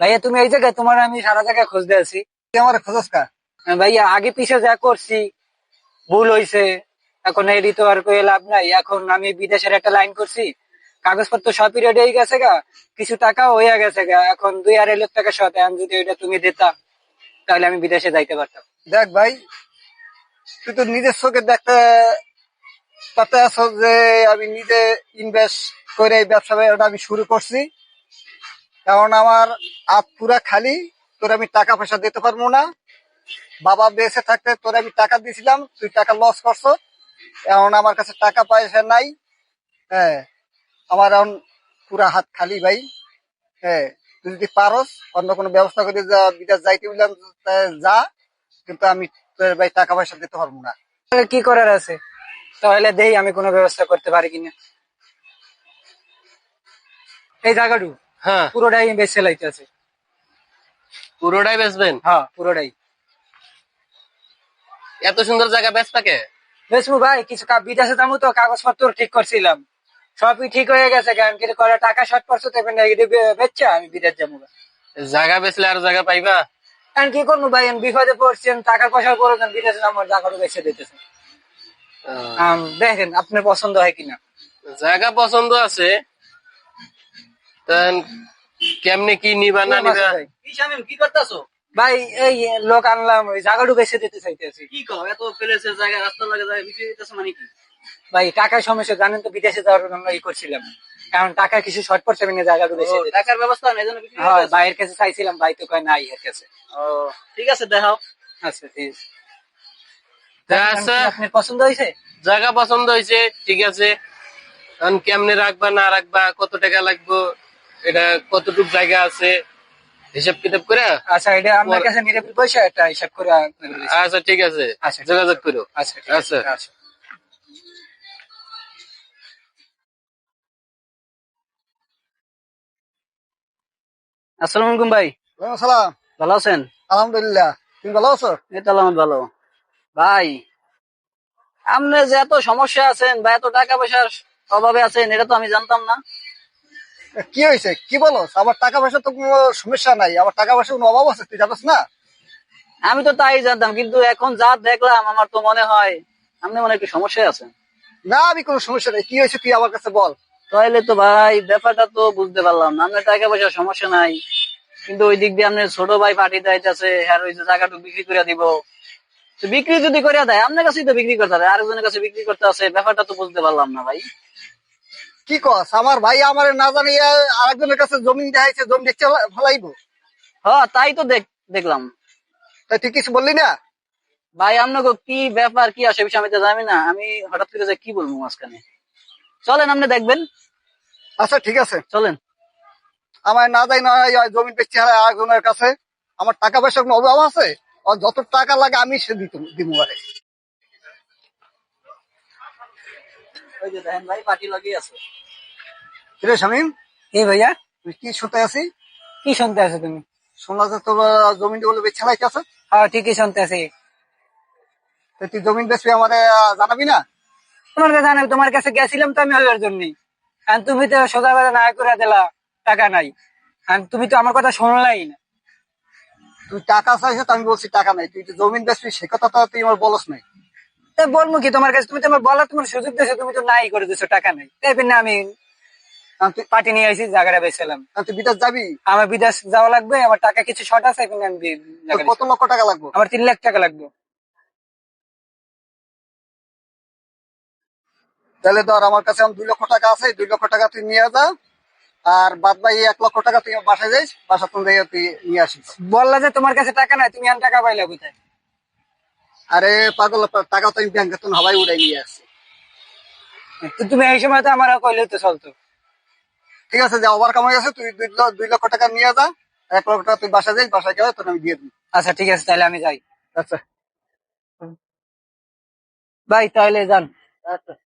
ভাইয়া তুমি এই জায়গায় তোমার আমি সারা জায়গায় খুঁজতে আছি। আমার খোঁজস কা? হ্যাঁ, ভাইয়া আগে পিছে যা করছি ভুল হয়েছে এখন এডি তো আর করে লাভ নাই। এখন আমি বিদেশের একটা লাইন করছি কাগজপত্র সবই রেডি হয়ে গেছে গা কিছু টাকা হয়ে গেছে গা। এখন দুই আড়াই লাখ টাকা সত আমি যদি ওইটা তুমি দিতা তাহলে আমি বিদেশে যাইতে পারতাম। দেখ ভাই তুই তো নিজের চোখে দেখতে তাতে আছো যে আমি নিজে ইনভেস্ট করে এই ব্যবসা আমি শুরু করছি। এখন আমার হাত পুরা খালি, তোর আমি টাকা পয়সা দিতে পারব না। বাবা বেঁচে থাকতে তোর আমি টাকা দিয়েছিলাম তুই টাকা লস করছ। এখন আমার কাছে টাকা পয়সা নাই। হ্যাঁ আমার এখন পুরা হাত খালি ভাই। হ্যাঁ তুই যদি পারস, অন্য কোনো ব্যবস্থা করে যা, বিদেশ যাইতে বললাম যা। কিন্তু আমি তোর ভাই টাকা পয়সা দিতে পারব না। কি করার আছে? তাহলে দেই, আমি কোনো ব্যবস্থা করতে পারি কিনা? এই জায়গাটু হ্যাঁ। পুরোটাই বেঁচে লাইতেছে পুরোটাই বেচবেন? হ্যাঁ পুরোটাই। এত সুন্দর জায়গা বেচপাকে বেশমু ভাই কিছু কা- বিদেশে যাব তো কাগজপত্র ঠিক করছিলাম। সবই ঠিক হয়ে গেছে কারণ কিন্তু করে টাকা শর্ট পড়ছে তো বেচছে আমি বিদেশ যাব জায়গা বেচলে আর জায়গা পাইবা? এখন কি করব ভাই বিপদে পড়ছেন পয়সার প্রয়োজন বিদেশে আমার জায়গাটা বেছে দিতেছে। দেখেন আপনার পছন্দ হয় কিনা। জায়গা পছন্দ আছে কেমনে কি নিবা না নিবা? ভাই। কি করতেছো? ভাই এই লোক আনলাম ওই জায়গাটু বেছে দিতে চাইতেছি কি কও এত প্লেসের জায়গা রাস্তা লাগে জায়গা বিক্রি দিতেছো মানে কি? ভাই টাকার সমস্যা জানেন তো বিদেশে যাওয়ার জন্য আমরা ই করছিলাম। কারণ টাকা কিছু শর্ট পড়ছে আমি জায়গাটু বেছে ও, দিতে টাকার ব্যবস্থা নেই এজন্য বিক্রি হয় ভাইয়ের কাছে চাইছিলাম ভাই তো কয় নাই এর কাছে। ও ঠিক আছে দেখাও। আচ্ছা ঠিক আছে। আপনার পছন্দ হয়েছে? জায়গা পছন্দ হয়েছে ঠিক আছে। কেমনে রাখবা না রাখবা কত টাকা লাগবে? এটা কতটুক জায়গা আছে? হিসাব কিতাব করে? আচ্ছা এটা আপনার কাছে নিরাপদ পয়সা? একটা হিসাব করে আচ্ছা ঠিক আছে। আচ্ছা, যোগাযোগ করো। আচ্ছা আচ্ছা। আচ্ছা। আসসালামু আলাইকুম ভাই। ওয়ালাইকুম সালাম। ভালো আছেন? আলহামদুলিল্লাহ। তুমি ভালো আছো? এই তো ভালো। ভাই আপনি যে এত সমস্যা আছেন বা এত টাকা পয়সার অভাবে আছেন এটা তো আমি জানতাম না। কি হয়েছে? কি বলো? আমার টাকা পয়সা তো কোনো সমস্যা নাই। আমার টাকা পয়সা কোনো অভাব আছে? তুই জানাস না? আমি তো তাই জানতাম কিন্তু এখন যা দেখলাম আমার তো মনে হয় আপনি মনে হয় একটু সমস্যায় আছেন না আমি কোনো সমস্যা নেই। কি হয়েছে তুই আমার কাছে বল। তাহলে তো ভাই ব্যাপারটা তো বুঝতে পারলাম না। আপনার টাকা পয়সার সমস্যা নাই। কিন্তু ওই দিক দিয়ে আপনার ছোট ভাই পার্টি যাইতেছে আর ওই যে জায়গাটুকু বিক্রি করে দিব। তো বিক্রি যদি করে দেয় আপনার কাছেই তো বিক্রি করতে হবে আরেকজনের কাছে বিক্রি করতে আছে ব্যাপারটা তো বুঝতে পারলাম না ভাই। কি কস? আমার ভাই আমার না জানিয়ে আরেকজনের কাছে জমি দেখাইছে জমি দেখতে ফেলাইবো। হ্যাঁ তাই তো দেখ- দেখলাম। তাই তুই কিছু বললি না? ভাই আপনাকে কি ব্যাপার কি আসে বিষয় আমি তো জানি না। আমি হঠাৎ করে যে কি বলব মাঝখানে? চলেন আপনি দেখবেন। আচ্ছা ঠিক আছে। চলেন। আমার না যাই না জমি বেচতে হয় আরেকজনের কাছে। আমার টাকা পয়সা কোনো অভাব আছে? আর যত টাকা লাগে আমি সে দিতে দিব আরে ওই যে দেখেন ভাই পার্টি লাগিয়ে আছে। কিরে শামিম? এই ভাইয়া? তুই কি শুনতে আছি? কি শুনতে আছো তুমি? শোনা যে তোর জমিনগুলো বেচে লাইতে আছে? হ্যাঁ ঠিকই শুনতে আছি। তো তুই জমিন বেচবি আমারে জানাবি না? তোমার কাছে জানাবি তোমার কাছে গেছিলাম তো আমি জন্যই আর তুমি তো সোজা বেলা না করে দিলা টাকা নাই। আর তুমি তো আমার কথা শুনলাই না। তুই টাকা চাইছো আমি বলছি টাকা নাই। তুই তো জমিন বেচবি সে কথা তো তুই আমার বলস নাই। বলব কি তোমার কাছে তুমি তো আমার বলার তোমার সুযোগ দিয়েছ তুমি তো নাই করে দিছো টাকা নাই। তাই না আমি তুই পার্টি নিয়ে আসি জায়গাটা বেছিলাম তুই বিদেশ যাবি? আমার বিদেশ যাওয়া লাগবে আমার টাকা কিছু শর্ট আছে এখন আমি কত লক্ষ টাকা লাগবে? আমার তিন লাখ টাকা লাগবে। তাহলে ধর আমার কাছে দুই লক্ষ টাকা আছে দুই লক্ষ টাকা তুই নিয়ে যা আর বাদ বাকি এক লক্ষ টাকা তুই বাসায় যাইস বাসা তুমি তুই নিয়ে আসিস। বললা যে তোমার কাছে টাকা নাই তুমি টাকা পাইলা কোথায়? আরে পাগল টাকা তো আমি ব্যাংকে তো হবাই উড়াই নিয়ে আসছি। তো তুমি এই সময় তো আমার কইলে তো চলতো। ঠিক আছে যা ওভার কামাই আছে তুই দুই লক্ষ দুই লক্ষ টাকা নিয়ে যা এক লক্ষ টাকা তুই বাসা যাই বাসায় গেলে তোর আমি দিয়ে দিই আচ্ছা ঠিক আছে তাহলে আমি যাই। আচ্ছা। ভাই তাহলে যান। আচ্ছা।